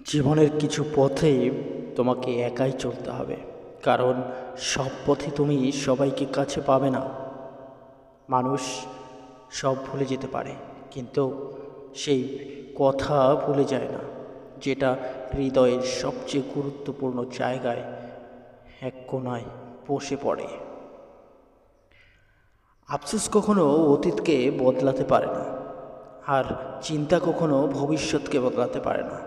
জীবনের কিছু পথে তোমাকে একাই চলতে হবে। কারণ সব পথে তুমি সবাইকে কাছে পাবে না। মানুষ সব ভুলে যেতে পারে, কিন্তু সেই কথা ভুলে যায় না, যেটা হৃদয়ের সবচেয়ে গুরুত্বপূর্ণ জায়গায় এক কোনায় বসে পড়ে। আফসোস কখনো অতীতকে বদলাতে পারে না, আর চিন্তা কখনো ভবিষ্যৎকে বদলাতে পারে না।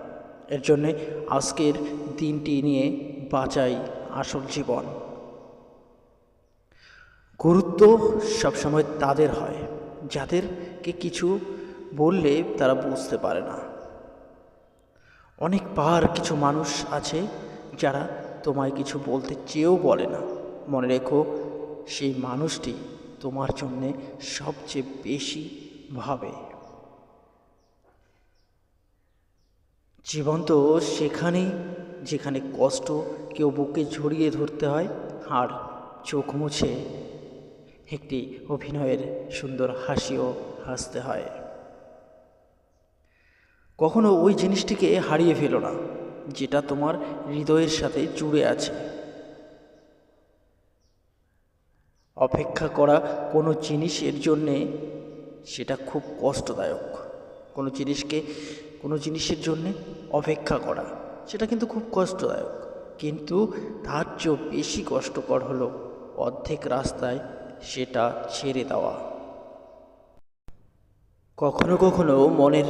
এর জন্যে আজকের দিনটি নিয়ে বাঁচাই আসল জীবন। গুরুত্ব সবসময় তাদের হয়, যাদেরকে কিছু বললে তারা বুঝতে পারে না। অনেক অনেকবার কিছু মানুষ আছে যারা তোমায় কিছু বলতে চেয়েও বলে না। মনে রেখো, সেই মানুষটি তোমার জন্যে সবচেয়ে বেশি ভাবে। জীবন তো সেখানেই, যেখানে কষ্ট কেউ বুকে ঝরিয়ে ধরতে হয় আর চোখ মুছে একটি অভিনয়ের সুন্দর হাসিও হাসতে হয়। কখনো ওই জিনিসটিকে হারিয়ে ফেলো না, যেটা তোমার হৃদয়ের সাথে জুড়ে আছে। অপেক্ষা করা কোনো জিনিসের জন্যে সেটা খুব কষ্টদায়ক। কোনো জিনিসকে, কোনো জিনিসের জন্যে অপেক্ষা করা। সেটা কিন্তু খুব কষ্টদায়ক। কিন্তু তার চেয়েও বেশি কষ্টকর হলো অর্ধেক রাস্তায় সেটা ছেড়ে দেওয়া। কখনো কখনো মনের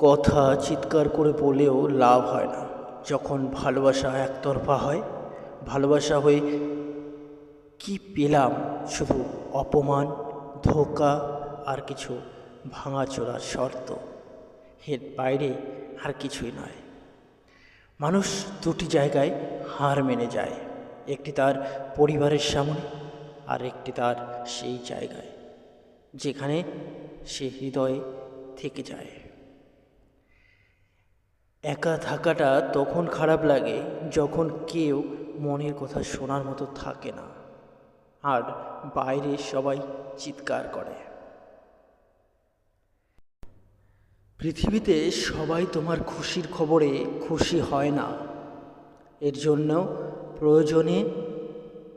কথা চিৎকার করে বলেও লাভ হয় না। যখন ভালোবাসা একতরফা হয়, ভালোবাসা হয়ে কি পেলাম শুধু অপমান, ধোকা আর কিছু ভাঙাচোরার শর্ত। এর বাইরে আর কিছুই নয়। মানুষ দুটি জায়গায় হার মেনে যায়, একটি তার পরিবারের সামনে আর একটি তার সেই জায়গায়, যেখানে সে হৃদয়ে থেকে যায়। একা থাকাটা তখন খারাপ লাগে যখন কেউ মনের কথা শোনার মতো থাকে না, আর বাইরে সবাই চিৎকার করে। পৃথিবীতে সবাই তোমার খুশির খবরে খুশি হয় না। এর জন্য প্রয়োজনে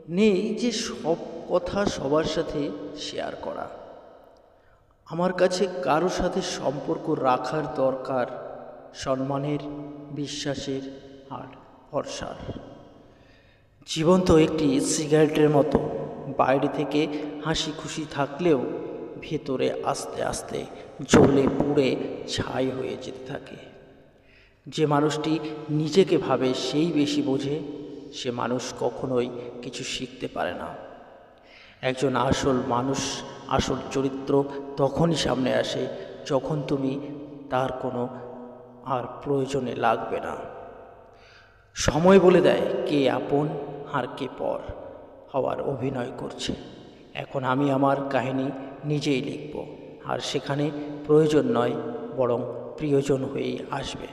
নেই যে সব কথা সবার সাথে শেয়ার করা। আমার কাছে কারও সাথে সম্পর্ক রাখার দরকার সম্মানের, বিশ্বাসের আর ভরসার। জীবন তো একটি সিগারেটের মতো বাইরে থেকে হাসি খুশি থাকলেও ভেতরে আস্তে আস্তে জ্বলে পুড়ে ছাই হয়ে যেতে থাকে। যে মানুষটি নিজেকে ভাবে সেই বেশি বোঝে, সে মানুষ কখনোই কিছু শিখতে পারে না। একজন আসল মানুষ, আসল চরিত্র তখনই সামনে আসে যখন তুমি তার কোনো আর প্রয়োজনে লাগবে না। সময় বলে দেয় কে আপন আর কে পর, হওয়ার অভিনয় করছে। এখন আমি আমার কাহিনী নিজেই লিখব, আর সেখানে প্রয়োজন নয়, বরং প্রিয়জন হয়েই আসবে।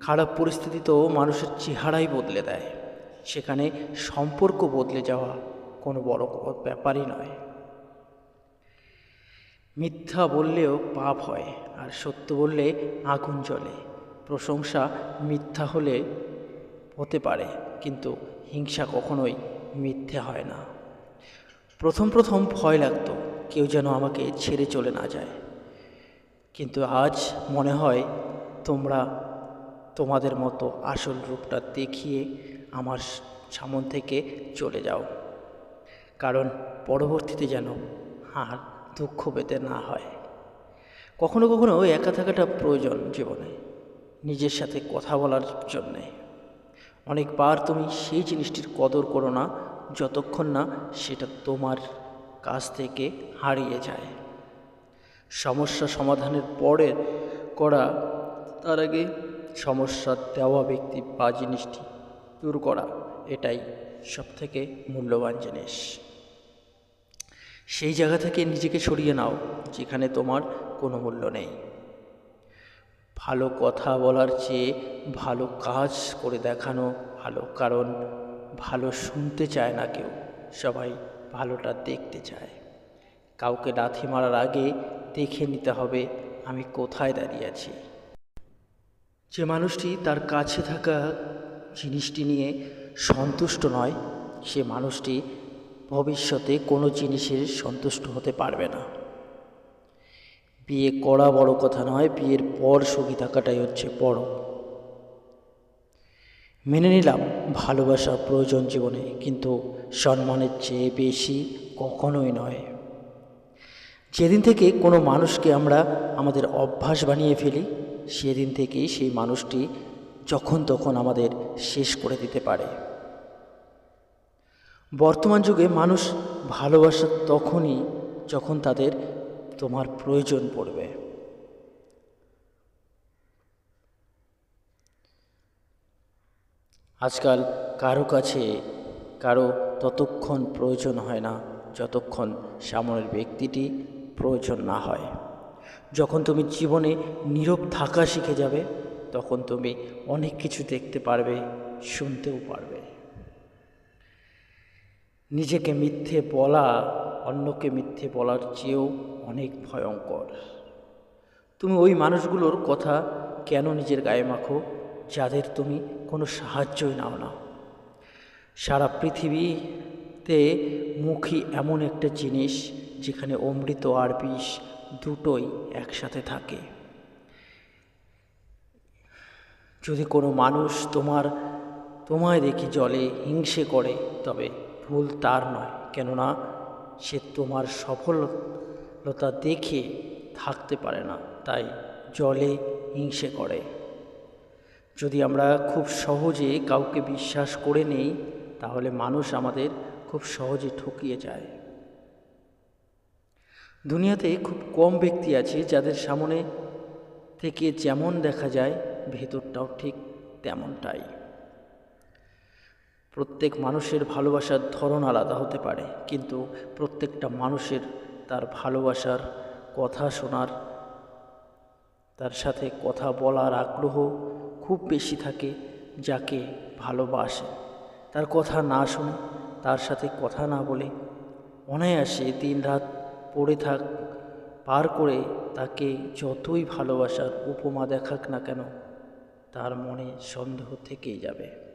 খারাপ পরিস্থিতি তো মানুষের চেহারাই বদলে দেয়। সেখানে সম্পর্ক বদলে যাওয়া কোনো বড় ব্যাপারই নয়। মিথ্যা বললেও পাপ হয়, আর সত্য বললে আগুন জ্বলে। প্রশংসা মিথ্যা হলে হতে পারে, কিন্তু হিংসা কখনোই মিথ্যে হয় না। প্রথম প্রথম ভয় লাগতো কেউ যেন আমাকে ছেড়ে চলে না যায়। কিন্তু আজ মনে হয় তোমরা তোমাদের মতো আসল রূপটা দেখিয়ে আমার সামন থেকে চলে যাও। কারণ পরবর্তীতে যেন আর দুঃখ পেতে না হয়। কখনো কখনো একা থাকাটা প্রয়োজন জীবনে, নিজের সাথে কথা বলার জন্যে। অনেকবার তুমি সেই জিনিসটির কদর করো না যতক্ষণ না সেটা তোমার কাছ থেকে হারিয়ে যায়। সমস্যা সমাধানের পরে করা, তার আগে সমস্যা দেওয়া ব্যক্তি বা জিনিসটি দূর করা, এটাই সবথেকে মূল্যবান জিনিস। সেই জায়গা থেকে নিজেকে সরিয়ে নাও, যেখানে তোমার কোনো মূল্য নেই। ভালো কথা বলার চেয়ে ভালো কাজ করে দেখানো ভালো কারণ ভালো শুনতে চায় না কেউ, সবাই ভালোটা দেখতে চায়। কাউকে লাথি মারার আগে দেখে নিতে হবে আমি কোথায় দাঁড়িয়ে আছি। যে মানুষটি তার কাছে থাকা জিনিসটি নিয়ে সন্তুষ্ট নয়, সে মানুষটি ভবিষ্যতে কোনো জিনিসের সন্তুষ্ট হতে পারবে না। বিয়ে করা বড় কথা নয়, বিয়ের পর সুখী থাকাটাই হচ্ছে বড় মেনে নিলাম, ভালোবাসা প্রয়োজন জীবনে, কিন্তু সম্মানের চেয়ে বেশি কখনোই নয়। যেদিন থেকে কোনো মানুষকে আমরা আমাদের অভ্যাস বানিয়ে ফেলি, সেদিন থেকেই সেই মানুষটি যখন তখন আমাদের শেষ করে দিতে পারে। বর্তমান যুগে মানুষ ভালোবাসা তখনই যখন তাদের তোমার প্রয়োজন পড়বে। আজকাল কারও কাছে কারও ততক্ষণ প্রয়োজন হয় না, যতক্ষণ সামনের ব্যক্তিটি প্রয়োজন না হয়। যখন তুমি জীবনে নীরব থাকা শিখে যাবে, তখন তুমি অনেক কিছু দেখতে পারবে, শুনতেও পারবে। নিজেকে মিথ্যে বলা, অন্যকে মিথ্যে বলার চেয়েও অনেক ভয়ঙ্কর। তুমি ওই মানুষগুলোর কথা কেন নিজের গায়ে মাখো? যাদের তুমি কোনো সাহায্যই নাও না। সারা পৃথিবীতে মুখী এমন একটা জিনিস যেখানে অমৃত আর বিষ দুটোই একসাথে থাকে। যদি কোনো মানুষ তোমার, তোমায় দেখি জলে হিংসে করে, তবে ভুল তার নয়, কেননা সে তোমার সফলতা দেখে থাকতে পারে না, তাই জলে হিংসে করে। যদি আমরা খুব সহজে কাউকে বিশ্বাস করে নেই, তাহলে মানুষ আমাদের খুব সহজে ঠকিয়ে যায়। দুনিয়াতে খুব কম ব্যক্তি আছে যাদের সামনে থেকে যেমন দেখা যায়, ভেতরটাও ঠিক তেমনটাই। প্রত্যেক মানুষের ভালোবাসার ধরন আলাদা হতে পারে, কিন্তু প্রত্যেকটা মানুষের তার ভালোবাসার কথা শোনার, তার সাথে কথা বলার আগ্রহ খুব বেশি থাকে যাকে ভালোবাসে। তার কথা না শুনে, তার সাথে কথা না বলে অনায়াসে দিন রাত পড়ে থাক, পার করে তাকে যতই ভালোবাসার উপমা দেখাক না কেন, তার মনে সন্দেহ থেকেই যাবে।